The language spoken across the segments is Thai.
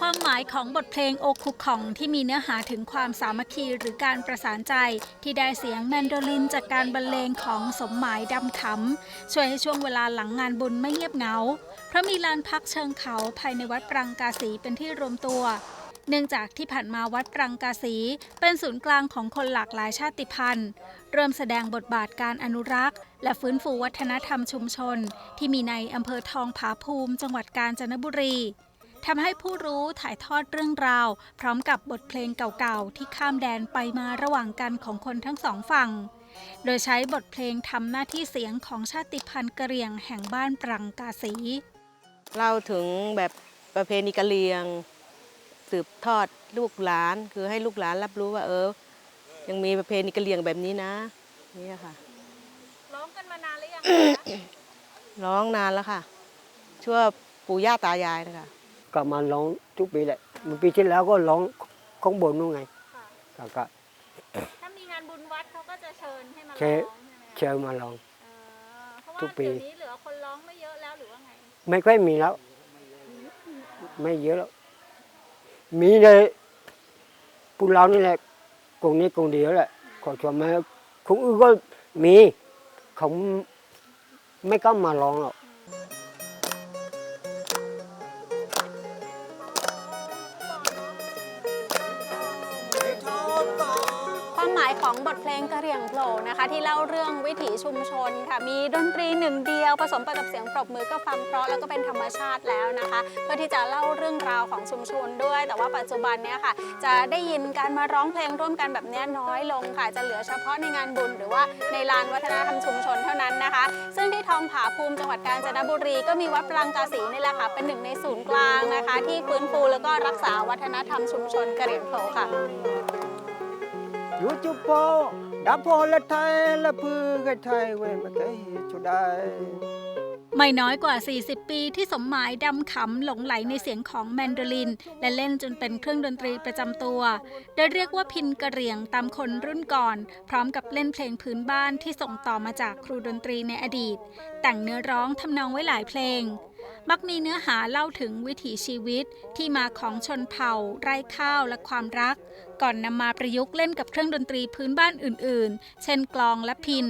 ความหมายของบทเพลงโอคุของที่มีเนื้อหาถึงความสามัคคีหรือการประสานใจ ที่ได้เสียงแมนโดลินจากการบรรเลงของสมหมายดำขำช่วยให้ช่วงเวลาหลังงานบุญไม่เงียบเหงา เพราะมีลานพักเชิงเขาภายในวัดปรังกาสีเป็นที่รวมตัว เนื่องจากที่ผ่านมาวัดปรังกาสี เป็นศูนย์กลางของคนหลากหลายชาติพันธุ์ เริ่มแสดงบทบาทการอนุรักษ์ และฟื้นฟูวัฒนธรรมชุมชน ที่มีในอำเภอทองผาภูมิ จังหวัดกาญจนบุรีทำให้ผู้รู้ถ่ายทอดเรื่องราว พร้อมกับบทเพลงเก่าๆ ที่ข้ามแดนไปมาระหว่างกันของคนทั้งสองฝั่ง โดยใช้บทเพลงทำหน้าที่เสียงของชาติพันธุ์กะเหรี่ยงแห่งบ้านปรังกาสี เล่าถึงแบบประเพณีกะเหรี่ยง สืบทอดลูกหลาน คือให้ลูกหลานรับรู้ว่าเออ ยังมีประเพณีกะเหรี่ยงแบบนี้นะนี่ค่ะ ร้องกันมานานหรือยังร้องนานแล้วค่ะ ชั่วปู่ย่าตายายนะคะก็มาร้องทุกปีแหละมันปีที่แล้วก็ร้องข้างบนนู่นไงก็ก็ถ้ามีงานบุญวัดเขาก็จะเชิญให้มาร้องเชิญใช่ไหมเชิญมาร้อง เออเพราะว่าทุกปี เดี๋ยวนี้เหลือคนร้องไม่เยอะแล้วหรือว่าไง ไม่ค่อยมีแล้ว ไม่เยอะแล้ว มีเลยพวกเรานี่แหละกลงนี้กงเดียวแหละขอชมมาคงอื่นก็มีเขาไม่ก็มาลองหรอก ของบทเพลงกระเหรี่ยงโผล่นะคะ ที่เล่าเรื่องวิถีชุมชนค่ะ มีดนตรีหนึ่งเดียวผสมไปกับเสียงปรบมือก็ฟังเพราะแล้วก็เป็นธรรมชาติแล้วนะคะ เพื่อที่จะเล่าเรื่องราวของชุมชนด้วย แต่ว่าปัจจุบันเนี้ยค่ะ จะได้ยินการมาร้องเพลงร่วมกันแบบเนี้ยน้อยลงค่ะ จะเหลือเฉพาะในงานบุญ หรือว่าในลานวัฒนธรรมชุมชนเท่านั้นนะคะ ซึ่งที่ทองผาภูมิจังหวัดกาญจนบุรี ก็มีวัดปรังกาสีนี่แหละค่ะ เป็นหนึ่งในศูนย์กลางนะคะ ที่ฟื้นฟูแล้วก็รักษาวัฒนธรรมชุมชนกระเหรี่ยงโผล่ค่ะ ยูจูโปดับโพละไทยละพือกไทยเว้ยมาไกชุดได้ไม่น้อยกว่า 40 ปีที่สมหมายดำขำหลงไหลในเสียงของแมนโดลิน และเล่นจนเป็นเครื่องดนตรีประจำตัว ได้เรียกว่าพินกระเรียงตามคนรุ่นก่อน พร้อมกับเล่นเพลงพื้นบ้านที่ส่งต่อมาจากครูดนตรีในอดีต แต่งเนื้อร้องทำนองไว้หลายเพลง มักมีเนื้อหาเล่าถึงวิถีชีวิตที่มาของชนเผ่า ไร่ข้าวและความรัก ก่อนนำมาประยุกต์เล่นกับเครื่องดนตรีพื้นบ้านอื่นๆ เช่นกลองและพิน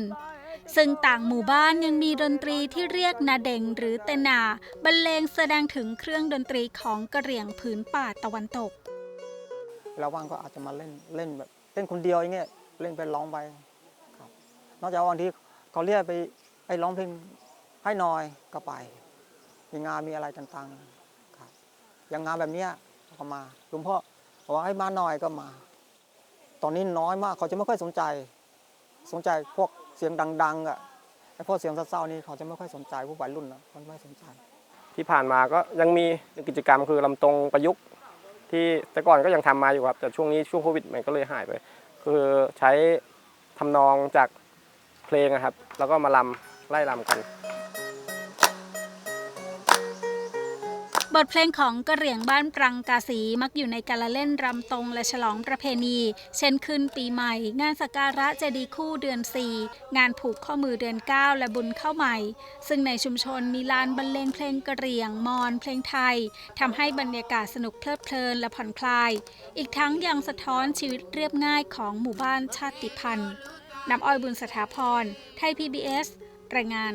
ซึ่งต่างหมู่บ้านยังมีดนตรีที่เรียกนาเดงหรือเตนาบรรเลงแสดงถึงเครื่องดนตรีของกะเหรี่ยงผืนป่าตะวันตกแล้วว่างก็อาจจะมาเล่นเล่นแบบเล่นคนเดียวอย่างเงี้ยเล่นไปร้องไปครับนอกจากวันที่เขาเรียกไปไปร้องเพลงให้หน่อยก็ไป มีงานมีอะไรต่างๆครับอย่างงานแบบเนี้ยก็มาหลวงพ่อบอกว่าให้มาหน่อยก็มา ตอนนี้น้อยมากเขาจะไม่ค่อยสนใจ สนใจพวกเสียงดังๆอะไอ้พวกเสียงเศร้าๆนี่เขาจะไม่ค่อยสนใจพวกวัยรุ่นนะเขาไม่สนใจ ที่ผ่านมาก็ยังมีกิจกรรมคือลำตรงประยุกต์ที่แต่ก่อนก็ยังทำมาอยู่ครับ แต่ช่วงนี้ช่วงโควิดมันก็เลยหายไป คือใช้ทำนองจากเพลงอะครับ แล้วก็มาลำไล่ลำกัน บทเพลงของกระเหรี่ยงบ้านปรังกาสีมักอยู่ในการละเล่นรำตรงและฉลองประเพณี เช่นขึ้นปีใหม่ งานสักการะเจดีคู่เดือน 4 งานผูกข้อมือเดือน 9 และบุญเข้าใหม่ ซึ่งในชุมชนมีลานบรรเลงเพลงกระเหรี่ยงมอนเพลงไทยทำให้บรรยากาศสนุกเพลิดเพลินและผ่อนคลาย อีกทั้งยังสะท้อนชีวิตเรียบง่ายของหมู่บ้านชาติพันธุ์น้ำอ้อยบุญสถาพร ไทย PBS รายงาน